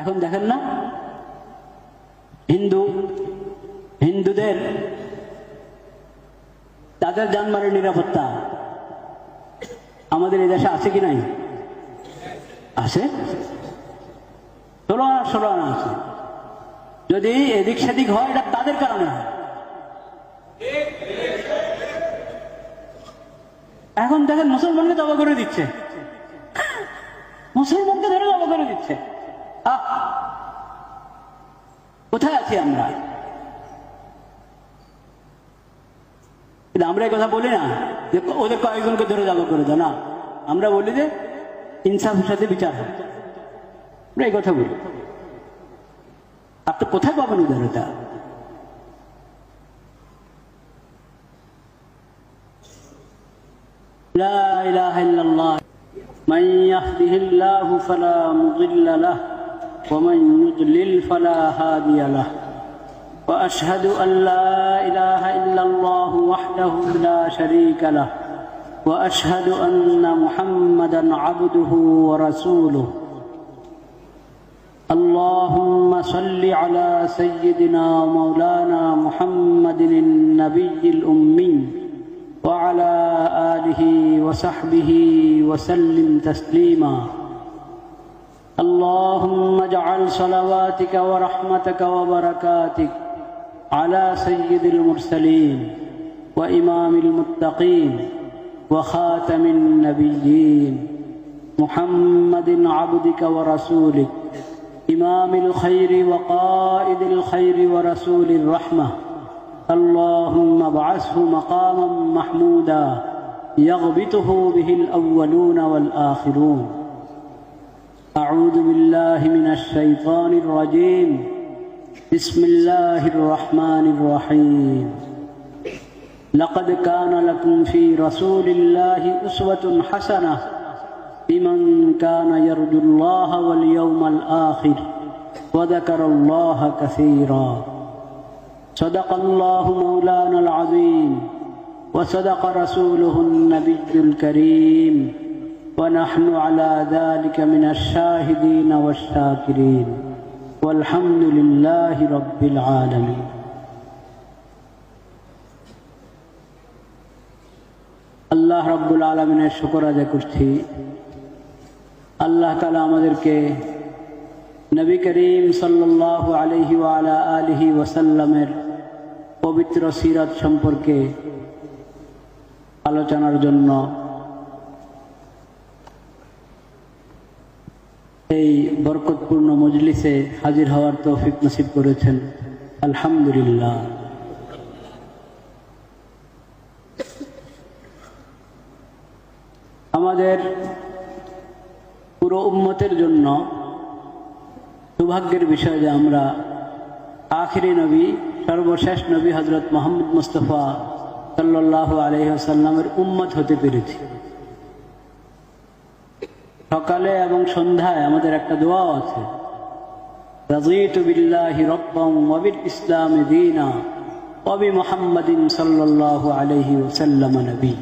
এখন দেখেন না? হিন্দু, হিন্দুদের তাদের জানমালের নিরাপত্তা আমাদের এই দেশে আছে কি নাই? আছে। ষোলো আনা ষোলো আনা আছে। যদি এদিক সেদিক হয়, এটা তাদের কারণে এখন দেখেন মুসলমানকে জবা করে দিচ্ছে। মুসলমানকে ধরে জবা করে দিচ্ছে। কোথায় আছি আমরা কিন্তু আমরা এই কথা বলি না যে ওদের কয়েকজনকে ধরে জবা করে দাও না আমরা বলি যে ইনসাফের সাথে বিচার হয় আমরা এই কথা বলি আপনি কোথায় পাবেন উদারতা لا إله إلا الله من يهده الله فلا مضل له ومن يضلل فلا هادي له. وأشهد أن لا إله إلا الله وحده لا شريك له. وأشهد أن محمدا عبده ورسوله. اللهم صل على سيدنا مولانا محمد النبي الأمي وعلى آله وصحبه وسلم تسليما. اللهم اجعل صلواتك ورحمتك وبركاتك على سيد المرسلين وإمام المتقين وخاتم النبيين محمد عبدك ورسولك إمام الخير وقائد الخير ورسول الرحمة. اللهم ابعثه مقاما محمودا يغبطه به الأولون والآخرون. أعوذ بالله من الشيطان الرجيم. بسم الله الرحمن الرحيم. لقد كان لكم في رسول الله أسوة حسنة. لمن كان يرجو الله واليوم الآخر وذكر الله كثيرا. صدق الله مولانا العظيم. وصدق رسوله النبي الكريم. ونحن على ذلك من الشاهدين والشاكرين والحمد لله رب العالمين আল্লাহ রব্বুল আলমিনের শুকর আদায় করছি আল্লাহ তালা আমাদেরকে নবী করিম সাল্লাহ আলহি আলা আলহি ওসাল্লামের পবিত্র সিরাত সম্পর্কে আলোচনার জন্য এই বরকতপূর্ণ মজলিসে হাজির হওয়ার তৌফিক নসিব করেছেন। আলহামদুলিল্লাহ। আমাদের পুরো উম্মতের জন্য সৌভাগ্যের বিষয় যে আমরা আখিরি নবী, সর্বশেষ নবী হজরত মোহাম্মদ মুস্তফা সাল্লাহ আলহ্লামের উম্মত হতে পেরেছি। সকালে এবং সন্ধ্যায় আমাদের একটা দোয়াও আছে। ইসলাম দীনা ওয়াবি মুহাম্মাদিন সাল্লাল্লাহু আলাইহি ওয়াসাল্লাম নবী।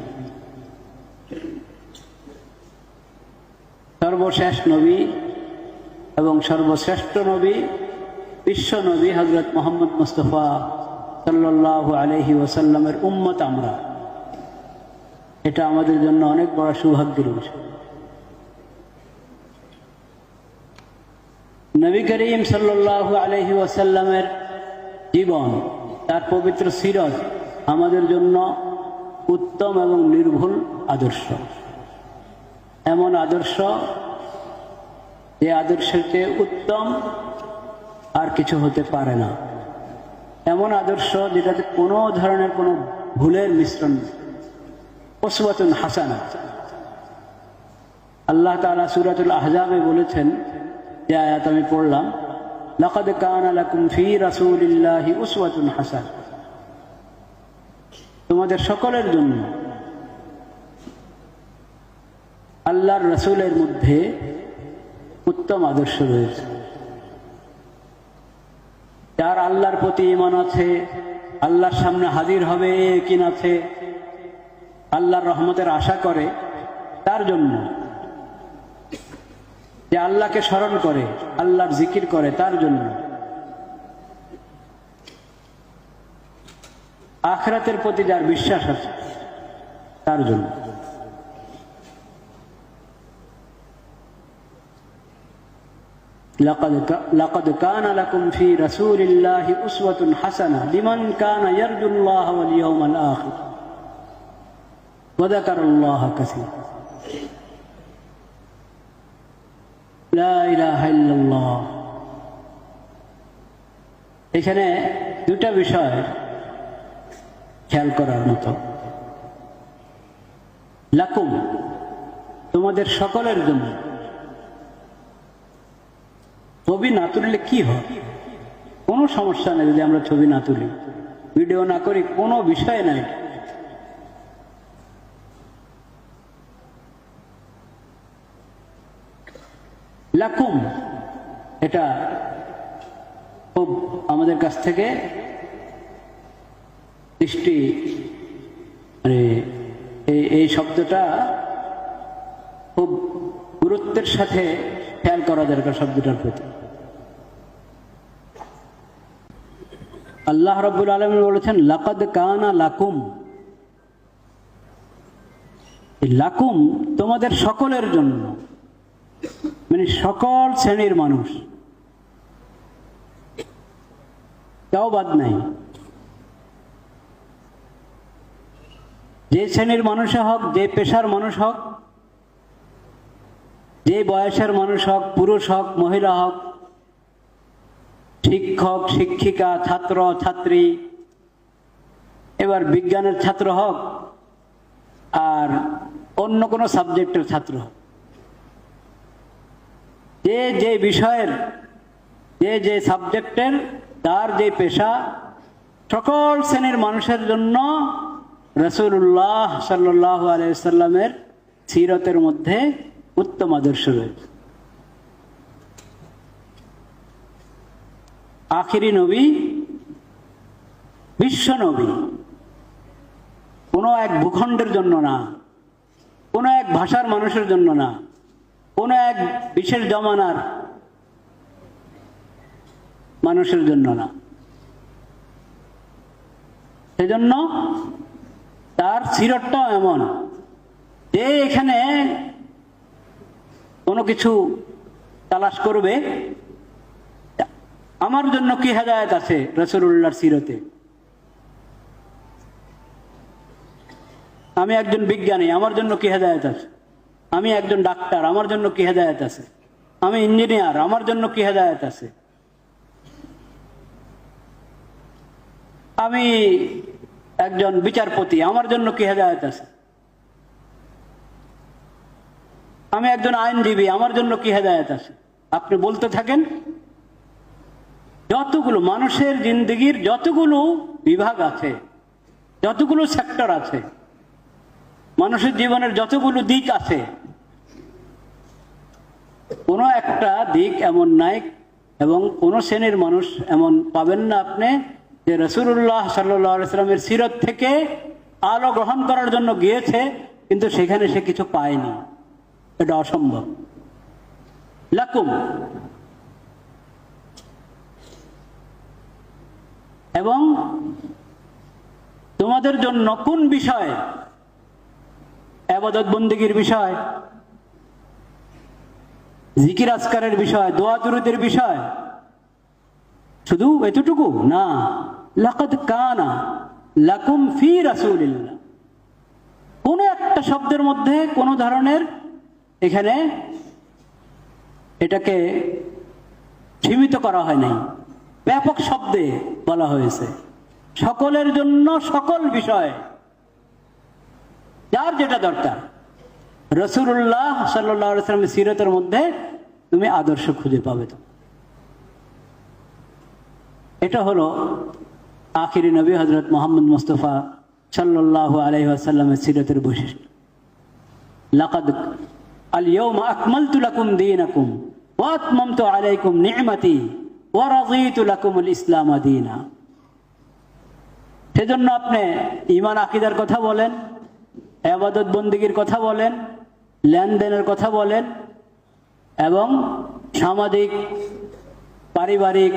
সর্বশেষ নবী এবং সর্বশ্রেষ্ঠ নবী, বিশ্ব নবী হজরত মোহাম্মদ মুস্তফা সাল্লাহ আলহি ওসাল্লামের উম্মত আমরা। এটা আমাদের জন্য অনেক বড় সৌভাগ্যের বিষয়। নবী করিম সাল্লাহ আলহি ওসাল্লামের জীবন, তার পবিত্র সিরত আমাদের জন্য উত্তম এবং নির্ভুল আদর্শ। এমন আদর্শ যে আদর্শের চেয়ে উত্তম আর কিছু হতে পারে না। এমন আদর্শ যেটাতে কোনো ধরনের কোনো ভুলের মিশ্রণ ওসবাতুন হাসানা। আল্লাহ তালা সুরাতুল আহজাবে বলেছেন যে আয়াত আমি পড়লাম, লকদ ফি রাসূলিল্লাহি উসওয়াতুন হাসান। তোমাদের সকলের জন্য আল্লাহর রসুলের মধ্যে উত্তম আদর্শ রয়েছে। যার আল্লাহর প্রতি ইমান আছে, আল্লাহর সামনে হাজির হবে কিন আছে, আল্লাহর রহমতের আশা করে, তার জন্য যে আল্লাহকে স্মরণ করে আল্লাহর জিকির করে তার জন্য আখরাতের প্রতি যার বিশ্বাস আছে তার জন্য لقد ك- لقد كان لكم في رسول الله أسوة حسنة لمن كان يرجو الله واليوم الآخر وذكر الله كثيرا এখানে দুটা বিষয় খেয়াল করার মতো। লাকুম, তোমাদের সকলের জন্য। ছবি না তুললে কি হয়? কোনো সমস্যা নেই যদি আমরা ছবি না তুলি। ভিডিও না করি, কোনো বিষয় নাই। লাকুম। এটা আমাদের কাছ থেকে দৃষ্টি মানে এই এই শব্দটা খুব গুরুত্বের সাথে খেয়াল করা দরকার শব্দটার প্রতি। আল্লাহ রব্বুল আলম বলেছেন, লাকাদ কানা লাকুম। লাকুম তোমাদের সকলের জন্য। মানে সকল শ্রেণির মানুষ। তাও বাদ নাই। যে শ্রেণির মানুষ হোক, যে পেশার মানুষ হোক, যে বয়সের মানুষ হোক, পুরুষ হোক, মহিলা হোক, শিক্ষক, শিক্ষিকা, ছাত্র, ছাত্রী, এবার বিজ্ঞানের ছাত্র হোক, আর অন্য কোনো সাবজেক্টের ছাত্র হোক। যে যে বিষয়ের, যে যে সাবজেক্টের, তার যে পেশা, সকল শ্রেণির মানুষের জন্য রসুল্লাহ সাল্লাহ আলাইসাল্লামের সিরতের মধ্যে উত্তম আদর্শ রয়েছে। আখিরি নবী, বিশ্ব নবী, কোনো এক ভূখণ্ডের জন্য না, কোনো এক ভাষার মানুষের জন্য না কোনো এক বিশেষ জমানার মানুষের জন্য না। সেজন্য তার সিরটটাও এমন যে এখানে কোনো কিছু তালাশ করবে। আমার জন্য কি হেদায়ত আছে রসুল্লাহর সিরতে আমি একজন বিজ্ঞানী, আমার জন্য কি হেদায়ত আছে? আমি একজন ডাক্তার, আমার জন্য কি হেদায়ত আছে? আমি ইঞ্জিনিয়ার, আমার জন্য কি হেদায়ত আছে? আমি একজন বিচারপতি, আমার জন্য কি হেদায়ত আছে? আমি একজন আইনজীবী, আমার জন্য কি হেদায়ত আছে? আপনি বলতে থাকেন, যতগুলো মানুষের জিন্দগির যতগুলো বিভাগ আছে, যতগুলো সেক্টর আছে মানুষের জীবনের যতগুলো দিক আছে, কোনো একটা দিক এমন নাই এবং কোন শ্রেণির মানুষ এমন পাবেন না আপনি যে রসুল্লাহ সাল্লামের সিরত থেকে আলো গ্রহণ করার জন্য গিয়েছে, কিন্তু সেখানে সে কিছু পায়নি। এটা অসম্ভব। লাকুম। এবং তোমাদের জন্য কোন বিষয় আবাদত বন্দীগীর বিষয় জিকির আজকারের বিষয় দোয়া দুরুদের বিষয়, শুধু এতটুকু? না। লাকাদ কানা লাকুম ফি রাসূলিল্লাহ। কোন একটা শব্দের মধ্যে কোন ধরনের এখানে এটাকে সীমিত করা হয় নাই। ব্যাপক শব্দে বলা হয়েছে। সকলের জন্য সকল বিষয় যার যেটা দরকার। রসুল্লাহ সাল্লামের সিরতের মধ্যে তুমি আদর্শ খুঁজে পাবে তো। এটা হলো আখিরি নবী হজরত মোহাম্মদ মুস্তফা সাল্লাহ আলহিহাসাল্লামের সিরতের বৈশিষ্ট্য। সেজন্য আপনি ইমান আকিদার কথা বলেন আবাদত বন্দীগীর কথা বলেন, লেনদেনের কথা বলেন এবং সামাজিক, পারিবারিক,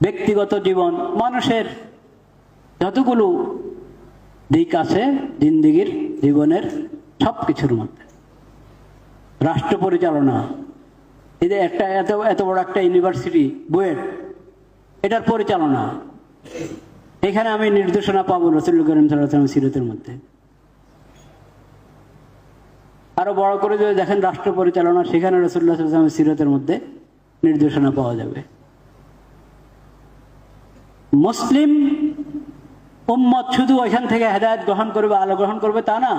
ব্যক্তিগত জীবন, মানুষের যতগুলো দিক আছে জিন্দিগির জীবনের সব কিছুর মধ্যে। রাষ্ট্র পরিচালনা যে একটা এত এত বড় একটা ইউনিভার্সিটি, বুয়েট, এটার পরিচালনা। এখানে আমি নির্দেশনা পাবো রসুল করিম সাল্লাহ সিরতের মধ্যে। আরও বড় করে যদি দেখেন রাষ্ট্র পরিচালনা, সেখানে রসুল্লাহ সাল্লাম সিরতের মধ্যে নির্দেশনা পাওয়া যাবে। মুসলিম উম্মত শুধু ওইখান থেকে হেদায়ত গ্রহণ করবে, আলো গ্রহণ করবে তা না।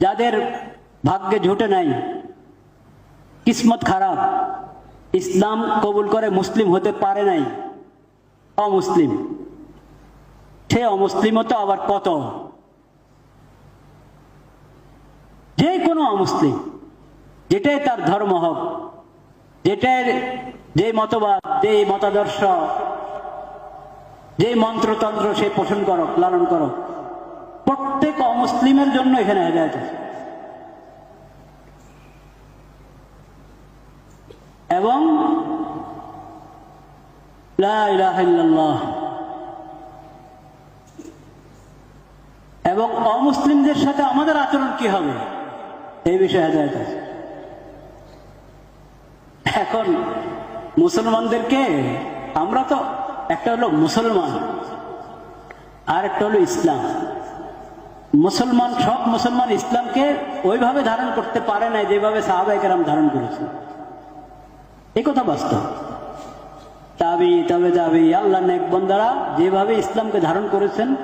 যাদের ভাগ্যে ঝুটে নাই, কিসমত খারাপ, ইসলাম কবুল করে মুসলিম হতে পারে নাই। অমুসলিম। সে অমুসলিমও আবার কত? যে কোনো অমুসলিম, যেটাই তার ধর্ম হোক যেটার যে মতবাদ, যে মতাদর্শ, যে মন্ত্রতন্ত্র সে পোষণ করো লালন করো প্রত্যেক অমুসলিমের জন্য এখানে হেদায়ত আছে। এবং লা এবং অমুসলিমদের সাথে আমাদের আচরণ কি হবে? এই বিষয়ে হেদায়ত আছে। এখন মুসলমানদেরকে আমরা তো একটা হলো মুসলমান আর একটা হলো ইসলাম। মুসলমান, সব মুসলমান ইসলামকে ওইভাবে ধারণ করতে পারে না যেভাবে সাহাবাহিকেরাম ধারণ করেছে। এই কথা বাস্তব। তাবি, তবে, তাবি, আল্লাহ নেক বন্দারা যেভাবে ইসলামকে ধারণ করেছেন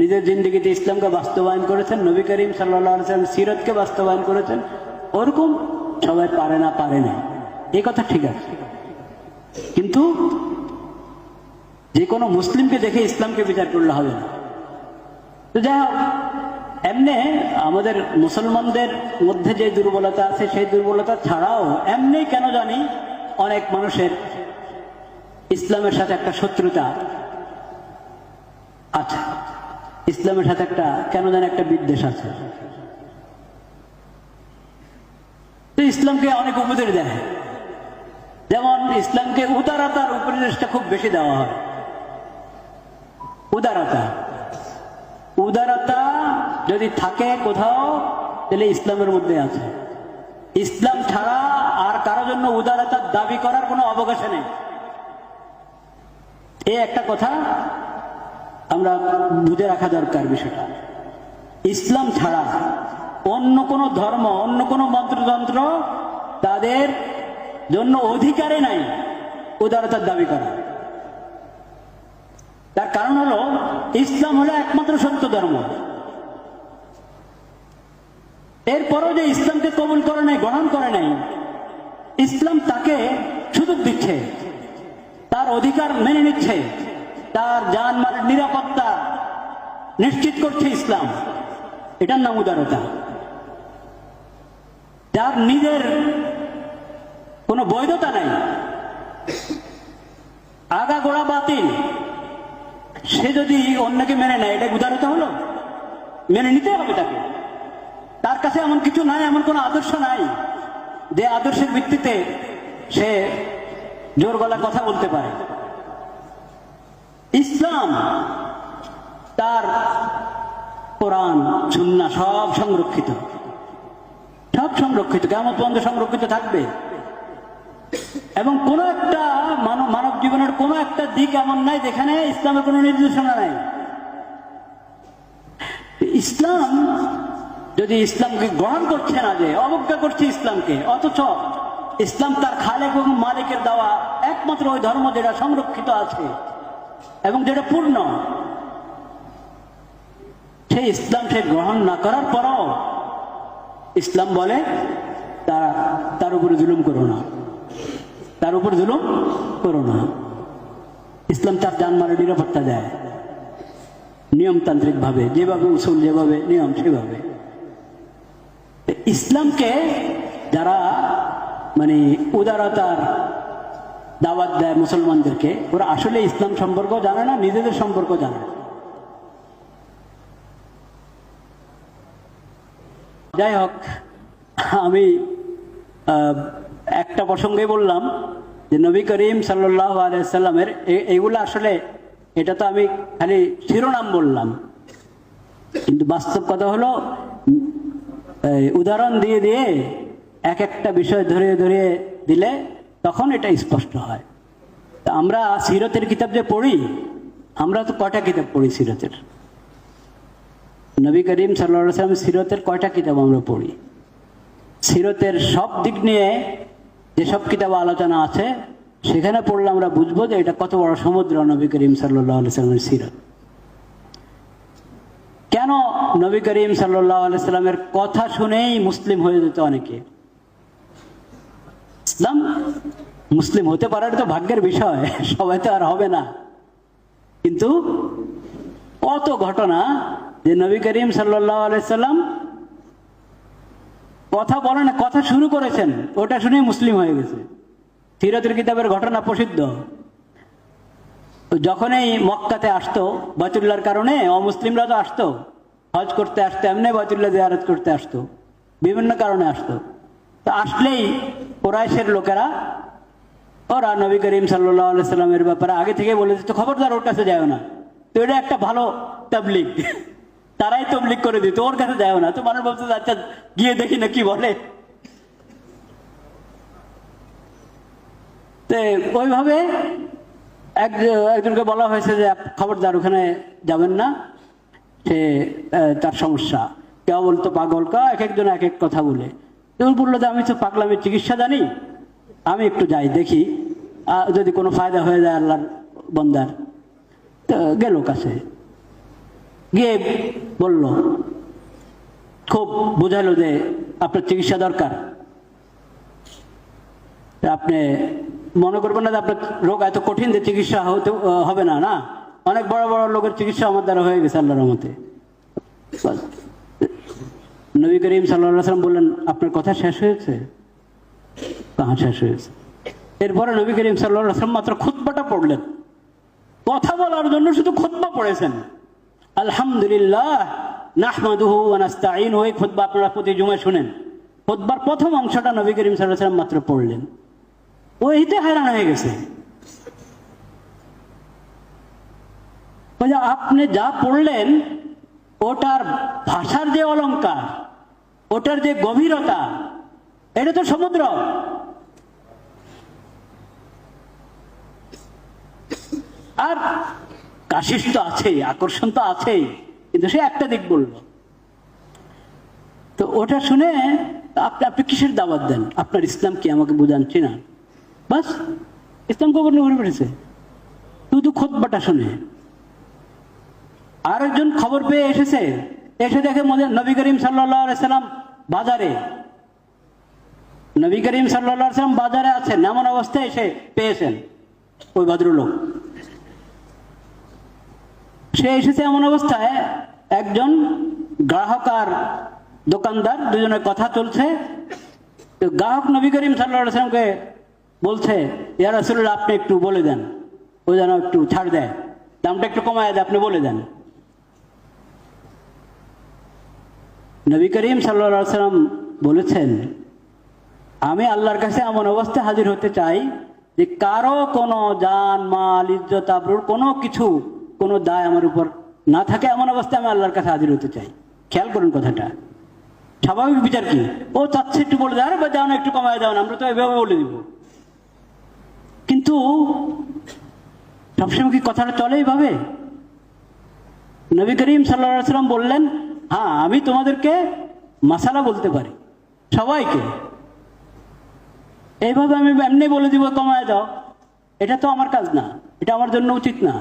নিজের জিন্দগিতে ইসলামকে বাস্তবায়ন করেছেন, নবী করিম সাল্লাম সিরতকে বাস্তবায়ন করেছেন। ওরকম সবাই পারে না পারে না। এই কথা ঠিক আছে। কিন্তু যে কোনো মুসলিমকে দেখে ইসলামকে বিচার করলে হবে না। তো যাই হোক, এমনি আমাদের মুসলমানদের মধ্যে যে দুর্বলতা আছে, সেই দুর্বলতা ছাড়াও এমনি কেন জানি অনেক মানুষের ইসলামের সাথে একটা শত্রুতা ইসলামের সাথে একটা, কেন জানি একটা বিদ্বেষ আছে। ইসলামকে অনেক উপদেশ দেয়। যেমন ইসলামকে উদারতার উপদেশটা খুব বেশি দেওয়া হয়। উদারতা। উদারতা যদি থাকে কোথাও, তাহলে ইসলামের মধ্যে আছে। ইসলাম ছাড়া আর কারও জন্য উদারতার দাবি করার কোনো অবকাশ নেই। এই একটা কথা আমরা বুঝে রাখা দরকার বিষয়টা। ইসলাম ছাড়া অন্য কোন ধর্ম, অন্য কোন মন্ত্রতন্ত্র তাদের জন্য অধিকারে নাই উদারতার দাবি করা। তার কারণ হলো, ইসলাম হলো একমাত্র সত্য ধর্ম। এরপরও যে ইসলামকে কবুল করে নাই, গ্রহণ করে নাই, ইসলাম তাকে সুযোগ দিচ্ছে, তার অধিকার মেনে নিচ্ছে। তার যান মালের নিরাপত্তা নিশ্চিত করছে ইসলাম। এটার নাম উদারতা। যার নিজের কোনো বৈধতা নাই। আগা গোড়া বাতিল। সে যদি অন্যকে মেনে নেয় এটা উদারতা হলো? মেনে নিতে হবে তাকে। তার কাছে এমন কিছু নাই, এমন কোনো আদর্শ নাই, যে আদর্শের ভিত্তিতে সে জোর গলা কথা বলতে পারে। ইসলাম, তার কোরআন সুন্না সব সংরক্ষিত। সব সংরক্ষিত কেমন পর্যন্ত সংরক্ষিত থাকবে। এবং কোন একটা মানব মানব জীবনের কোন একটা দিক এমন নাই যেখানে ইসলামের কোনো নির্দেশনা নাই। ইসলাম, যদি ইসলামকে গ্রহণ করছে না যে, অবজ্ঞা করছে ইসলামকে, অথচ ইসলাম তার খালেক এবং মালিকের দেওয়া একমাত্র ওই ধর্ম যেটা সংরক্ষিত আছে। এবং যেটা পূর্ণ, সেই ইসলাম সে গ্রহণ না করার পরও ইসলাম বলে তারা তার উপরে জুলুম করো না। তার উপর জুলুম করো না। ইসলাম তার জানমালের নিরাপত্তা দেয়। নিয়মতান্ত্রিক ভাবে যেভাবে উসুল, যেভাবে নিয়ম, সেভাবে। ইসলামকে যারা মানে উদারতার দাওয়াত দেয় মুসলমানদেরকে, ওরা আসলে ইসলাম সম্পর্ক জানে না, নিজেদের সম্পর্ক জানে না। যাই হোক, আমি একটা প্রসঙ্গে বললাম যে নবী করিম সাল্লাহ আলাইসাল্লামের এইগুলো আসলে, এটা তো আমি খালি শিরোনাম বললাম কিন্তু বাস্তব কথা হলো উদাহরণ দিয়ে দিয়ে এক একটা বিষয় ধরিয়ে ধরিয়ে দিলে তখন এটা স্পষ্ট হয়। তা আমরা সিরতের কিতাব যে পড়ি, আমরা তো কয়টা কিতাব পড়ি সিরতের? নবী করিম সাল্লাম সিরতের কয়টা কিতাব আমরা পড়ি? সিরতের সব দিক নিয়ে যেসব কিতাব আলোচনা আছে, সেখানে পড়লে আমরা বুঝব যে এটা কত বড় সমুদ্র নবী করিম সাল্লামের সিরত। কেন নবী করিম সাল্লাহ সাল্লামের কথা শুনেই মুসলিম হয়ে যেত অনেকে? ইসলাম মুসলিম হতে পারার তো ভাগ্যের বিষয়, সবাই তো আর হবে না। কিন্তু কত ঘটনা যে নবী করিম সাল্লাহ আলাইসাল্লাম কথা বলেন, কথা শুরু করেছেন, ওটা শুনেই মুসলিম হয়ে গেছে। সিরতের কিতাবের ঘটনা প্রসিদ্ধ। যখনই মক্কাতে আসতো বয়তুল্লার কারণে, অমুসলিমরা তো আসতো। হজ করতে আসতো, এমনি বয়তুল্লাহ জিয়ারত করতে আসতো। বিভিন্ন কারণে আসতো। তো আসলেই কোরাইশের লোকেরা, ওরা নবী করিম সাল্লাহ সাল্লামের ব্যাপারে আগে থেকে বলে দিত, খবরদার ওর কাছে যাও না। তো এটা একটা ভালো তাবলিগ। তারাই তবলিগ করে দিত, ওর কাছে যায় না। তো মানুষ বলতো আচ্ছা গিয়ে দেখি না কি বলে। তো ওইভাবে এক, একজনকে বলা হয়েছে যে, খবরদার ওখানে যাবেন না, সে তার সমস্যা। কেউ বলতো, পাগল। কা, এক একজন এক এক কথা বলে। ও বলল যে, আমি তো পাগলামের চিকিৎসা জানি। আমি একটু যাই, দেখি। যদি কোনো ফায়দা হয়ে যায় আল্লাহর বন্দার। তো গেল কাছে। গিয়ে বলল, খুব বোঝালো যে, আপনার চিকিৎসা দরকার। আপনি মনে করবেন না যে, আপনার রোগ এত কঠিন যে, চিকিৎসা হতে হবে না না? অনেক বড় বড় লোকের চিকিৎসা আমার দ্বারা হয়ে গেছে আল্লাহর বাস। নবী করিম সাল্লাম বললেন, আপনার কথা শেষ হয়েছে? কাহা শেষ হয়েছে। এরপরে নবী করিম সাল্লাম মাত্র খুতবাটা পড়লেন। কথা বলার জন্য শুধু খুতবা পড়েছেন। আলহামদুলিল্লাহ, নাহমাদুহু আপনারা প্রতি জুমায় শুনেন। খুতবার প্রথম অংশটা নবী করিম আলাইহি মাত্র পড়লেন। ওইতে হয়রান হয়ে গেছে। আপনি যা পড়লেন, ওটার ভাষার যে অলংকার ওটার যে গভীরতা, এটা তো সমুদ্র। আর কাশিস তো আছেই, আকর্ষণ তো আছেই, কিন্তু সে একটা দিক বলল। তো ওটা শুনে আপনি আপনি কিসের দাবাত দেন? আপনার ইসলাম কি আমাকে বুঝাচ্ছি না? বাস, ইসলাম কবর ঘুরে বেড়েছে শুধু খোদবাটা শুনে। আরেকজন খবর পেয়ে এসেছে। এসে দেখে নবী করিম সাল্লাম বাজারে। নবী করিম সাল্লাম বাজারে আছেন, এমন অবস্থায় এসে পেয়েছেন ওই ভদ্রলোক। সে এসেছে এমন অবস্থায়, একজন গ্রাহক আর দোকানদার দুজনের কথা চলছে গ্রাহক নবী করিম সাল্লামকে বলছে ইয়ার আসলে আপনি একটু বলে দেন। ও যেন একটু ছাড় দেয়। দামটা একটু কমায় দেয়, আপনি বলে দেন। নবী করিম সাল্লা সাল্লাম বলেছেন, আমি আল্লাহর কাছে এমন অবস্থায় হাজির হতে চাই যে কারও কোনো জান, মাল, ইজ্জত, আবরুর কোনো কিছু, কোনো দায় আমার উপর না থাকে, এমন অবস্থায় আমি আল্লাহর কাছে হাজির হতে চাই। খেয়াল করুন কথাটা। স্বাভাবিক বিচার কি? ও চাচ্ছে একটু বলে দেয়, আরে বা দাও না, একটু কমায় দাও না, আমরা তো এভাবে বলে দিব। কিন্তু সবসময় কি কথাটা চলে এইভাবে? নবী করিম সাল্লা সাল্লাম বললেন হ্যাঁ আমি তোমাদেরকে মাসালা বলতে পারি। সবাইকে। এইভাবে আমি এমনি বলে দিব কমায় দাও। এটা তো আমার কাজ না, এটা আমার জন্য উচিত না।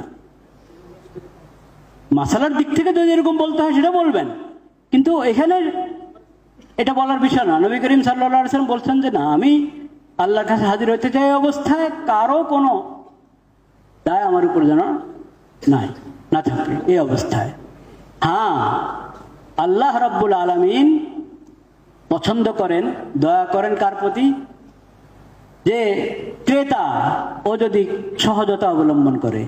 মাসালার দিক থেকে যদি এরকম বলতে হয়, সেটা বলবেন। কিন্তু এখানে এটা বলার বিষয় না। নবী করিম সাল্লাম বলছেন যে, না, আমি আল্লাহর কাছে হাজির হতে চাই অবস্থায়, কারও কোনো দায় আমার উপর যেন নাই, না থাকে এই অবস্থায়। হ্যাঁ আল্লাহ রব্বুল আলমিন পছন্দ করেন, দয়া করেন কার প্রতি? যে ক্রেতা, ও যদি সহজতা অবলম্বন করে,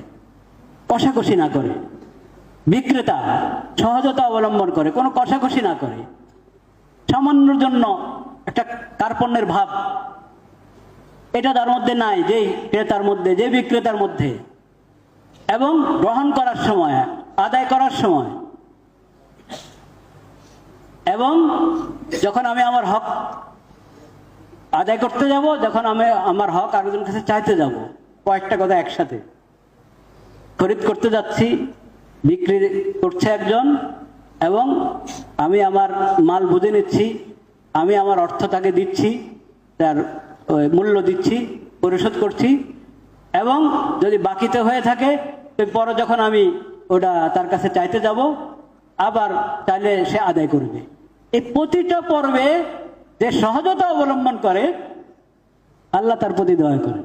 কষাকষি না করে, বিক্রেতা সহজতা অবলম্বন করে, কোনো কষাকষি না করে, সামান্যর জন্য একটা কার্পণ্যের ভাব, এটা তার মধ্যে নাই যে ক্রেতার মধ্যে যে বিক্রেতার মধ্যে। এবং গ্রহণ করার সময়, আদায় করার সময় এবং যখন আমি আমার হক আদায় করতে যাব, যখন আমি আমার হক আরেকজন কাছে চাইতে যাব, কয়েকটা কথা একসাথে। খরিদ করতে যাচ্ছি, বিক্রি করছে একজন, এবং আমি আমার মাল বুঝে নিচ্ছি, আমি আমার অর্থ তাকে দিচ্ছি, তার মূল্য দিচ্ছি, পরিশোধ করছি, এবং যদি বাকিতে হয়ে থাকে পরে যখন আমি ওটা তার কাছে চাইতে যাব, আবার চাইলে সে আদায় করবে। এই প্রতিটা পর্বে যে সহজতা অবলম্বন করে, আল্লাহ তার প্রতি দয়া করে।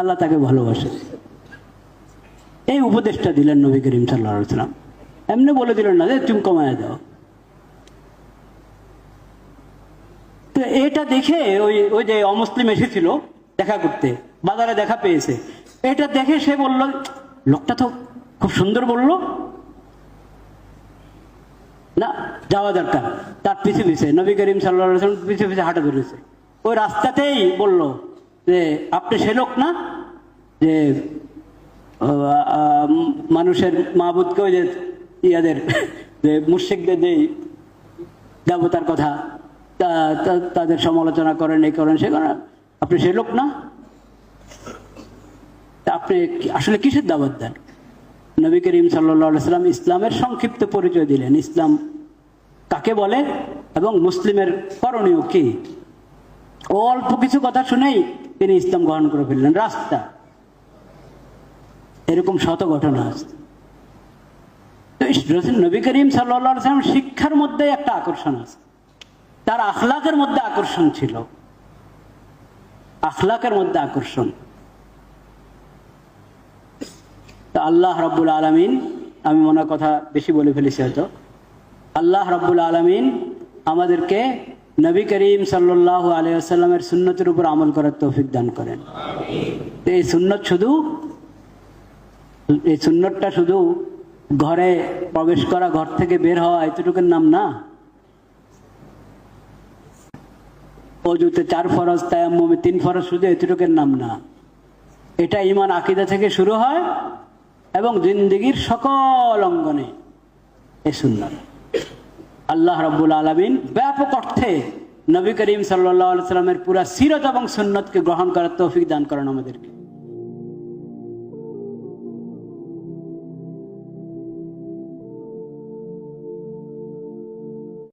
আল্লাহ তাকে ভালোবাসে। এই উপদেশটা দিলেন নবী করিম সাল্লাহ সাল্লাম এমনি বলে দিলেন না যে, তুমি কমায় দাও। তো এটা দেখে ওই ওই যে অমুসলিম এসেছিল দেখা করতে, বাজারে দেখা পেয়েছে। এটা দেখে সে বলল, লোকটা তো খুব সুন্দর বলল। না, যাওয়া দরকার। তার পিছু পিছে, নবী করিম সাল্লাহ পিছু পিছে হাঁটা ধরেছে ওই রাস্তাতেই বলল যে, আপনি সে লোক না? যে মানুষের মাহবুদকে ওই যে ইয়াদের, যে মুর্শিকদের যে দেবতার কথা তাদের সমালোচনা করেন, এই করেন, সে করেন। আপনি সে লোক না আপনি আসলে কিসের দাবাত দেন? নবী করিম সাল্লা সাল্লাম ইসলামের সংক্ষিপ্ত পরিচয় দিলেন। ইসলাম কাকে বলে এবং মুসলিমের করণীয় কি? অল্প কিছু কথা শুনেই তিনি ইসলাম গ্রহণ করে ফেললেন। রাস্তা। এরকম শত ঘটনা আছে। নবী করিম সাল্লাম শিক্ষার মধ্যে একটা আকর্ষণ আছে। তার আখলাকের মধ্যে আকর্ষণ ছিল। আখলাকের মধ্যে আকর্ষণ। তো আল্লাহ রব্বুল আলমিন, আমি মনে কথা বেশি বলে ফেলেছি হয়তো। আল্লাহ রব্বুল আলমিন আমাদেরকে নবী করিম সাল্লাহ আলিয়াল্লামের সুন্নতের উপর আমল করার তৌফিক দান করেন। এই সুন্নত শুধু, এই সুন্নতটা শুধু ঘরে প্রবেশ করা, ঘর থেকে বের হওয়া এতটুকুর নাম না। অজুতে চার ফরজ, তায়াম্মমে তিন ফরজ শুধু এতটুকুর নাম না। এটা ইমান আকিদা থেকে শুরু হয় এবং জিন্দগির সকল অঙ্গনে এ সুন্নত। আল্লাহ রব্বুল আলমিন ব্যাপক অর্থে নবী করিম সাল্লাহ সাল্লামের পুরা সিরত এবং সুন্নতকে গ্রহণ করার তৌফিক দান করেন আমাদেরকে।